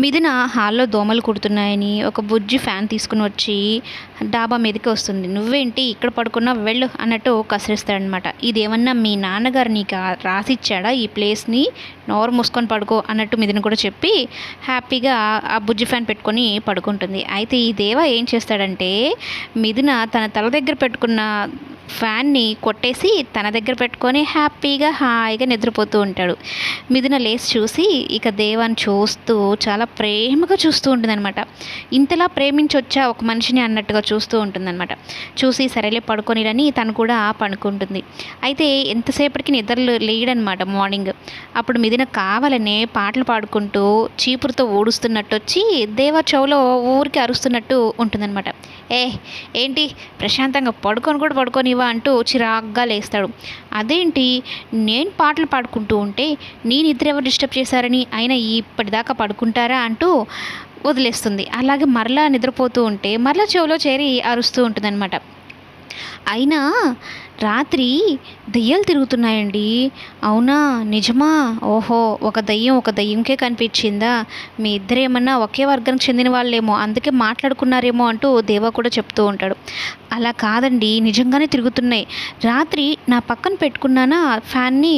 మిథున హాల్లో దోమలు కుడుతున్నాయని ఒక బుజ్జి ఫ్యాన్ తీసుకుని వచ్చి డాబా మీదకి వస్తుంది. నువ్వేంటి? ఇక్కడ పడుకున్నా వెళ్ళు అన్నట్టు కసిరిస్తాడనమాట ఇదేమన్నా మీ నాన్నగారు నీకు రాసిచ్చాడా? ఈ ప్లేస్ని నోరు మూసుకొని పడుకో అన్నట్టు మిథున కూడా చెప్పి హ్యాపీగా ఆ బుజ్జి ఫ్యాన్ పెట్టుకొని పడుకుంటుంది. అయితే ఈ దేవ ఏం చేస్తాడంటే మిథున తన తల దగ్గర పెట్టుకున్న ఫ్యాన్ని కొట్టేసి తన దగ్గర పెట్టుకొని హ్యాపీగా హాయిగా నిద్రపోతూ ఉంటాడు. మిథున లేచి చూసి ఇక దేవాన్ని చూస్తూ చాలా ప్రేమగా చూస్తూ ఉంటుందన్నమాట. ఇంతలా ప్రేమించొచ్చా ఒక మనిషిని అన్నట్టుగా చూస్తూ ఉంటుందన్నమాట. చూసి సరేలే పడుకొనిరని తను కూడా పడుకుంటుంది. అయితే ఎంతసేపటికి నిద్ర లేయడనమాట మార్నింగ్. అప్పుడు మిథున కావాలనే పాటలు పాడుకుంటూ చీపురుతో ఊడుస్తున్నట్టు వచ్చి దేవా చెవులో ఊరికి అరుస్తున్నట్టు ఉంటుందన్నమాట. ఏ ఏంటి? ప్రశాంతంగా పడుకొని కూడా పడుకొని పడుకోనివా అంటూ చిరాగ్గా లేస్తాడు. అదేంటి? నేను పాటలు పాడుకుంటూ ఉంటే నేను నిద్ర ఎవరు డిస్టర్బ్ చేశారని ఆయన ఇప్పటిదాకా పడుకుంటారా అంటూ వదిలేస్తుంది. అలాగే మరలా నిద్రపోతూ ఉంటే మరలా చెవిలో చేరి అరుస్తూ ఉంటుందన్నమాట. అయినా రాత్రి దెయ్యాలు తిరుగుతున్నాయండి. అవునా? నిజమా? ఓహో ఒక దయ్యం ఒక దయ్యంకే కనిపించిందా? మీ ఇద్దరేమన్నా ఒకే వర్గానికి చెందిన వాళ్ళేమో అందుకే మాట్లాడుకున్నారేమో అంటూ దేవా కూడా చెప్తూ ఉంటాడు. అలా కాదండి నిజంగానే తిరుగుతున్నాయి. రాత్రి నా పక్కన పెట్టుకున్నానా ఫ్యాన్ని?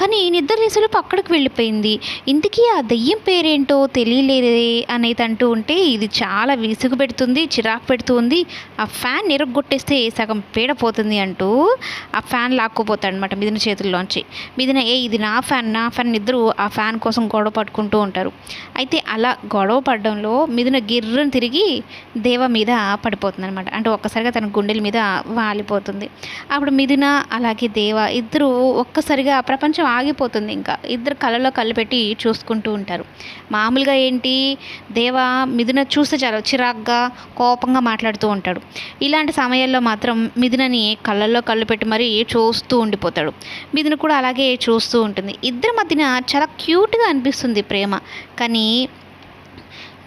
కానీ నిద్ర లేసేలోపు అక్కడికి వెళ్ళిపోయింది. ఇంతకీ ఆ దయ్యం పేరేంటో తెలియలేదే అనేది అంటూ ఉంటే ఇది చాలా విసుగు పెడుతుంది చిరాకు పెడుతుంది. ఆ ఫ్యాన్ నిరగొట్టేస్తే సగం పీడపోతుంది అంటూ ఆ ఫ్యాన్ లాక్కుపోతాడు అనమాట మిదిన చేతుల్లోంచి. మిదిన ఏ ఇది నా ఫ్యాన్ నా ఫ్యాన్ ఇద్దరు ఆ ఫ్యాన్ కోసం గొడవ పట్టుకుంటూ ఉంటారు. అయితే అలా గొడవ పడడంలో మిదిన గిర్రను తిరిగి దేవ మీద పడిపోతుంది అనమాట అంటే ఒక్కసారిగా తన గుండెల మీద వాలిపోతుంది. అప్పుడు మిథున అలాగే దేవ ఇద్దరు ఒక్కసారిగా ప్రపంచం ఆగిపోతుంది ఇంకా. ఇద్దరు కళ్ళలో కళ్ళు పెట్టి చూసుకుంటూ ఉంటారు. మామూలుగా ఏంటి? దేవ మిథున చూస్తే చాలా చిరాగ్గా కోపంగా మాట్లాడుతూ ఉంటాడు. ఇలాంటి సమయాల్లో మాత్రం మిథునని కళ్ళల్లో కళ్ళు పెట్టి మరీ చూస్తూ ఉండిపోతాడు. మిథున కూడా అలాగే చూస్తూ ఉంటుంది. ఇద్దరి మధ్యన చాలా క్యూట్గా అనిపిస్తుంది ప్రేమ. కానీ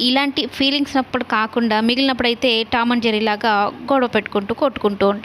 ఇలాంటి ఫీలింగ్స్ అప్పుడు కాకుండా మిగిలినప్పుడైతే టామ్ అండ్ జెర్రీ లాగా గొడవ పెట్టుకుంటూ కొట్టుకుంటూ ఉంటారు.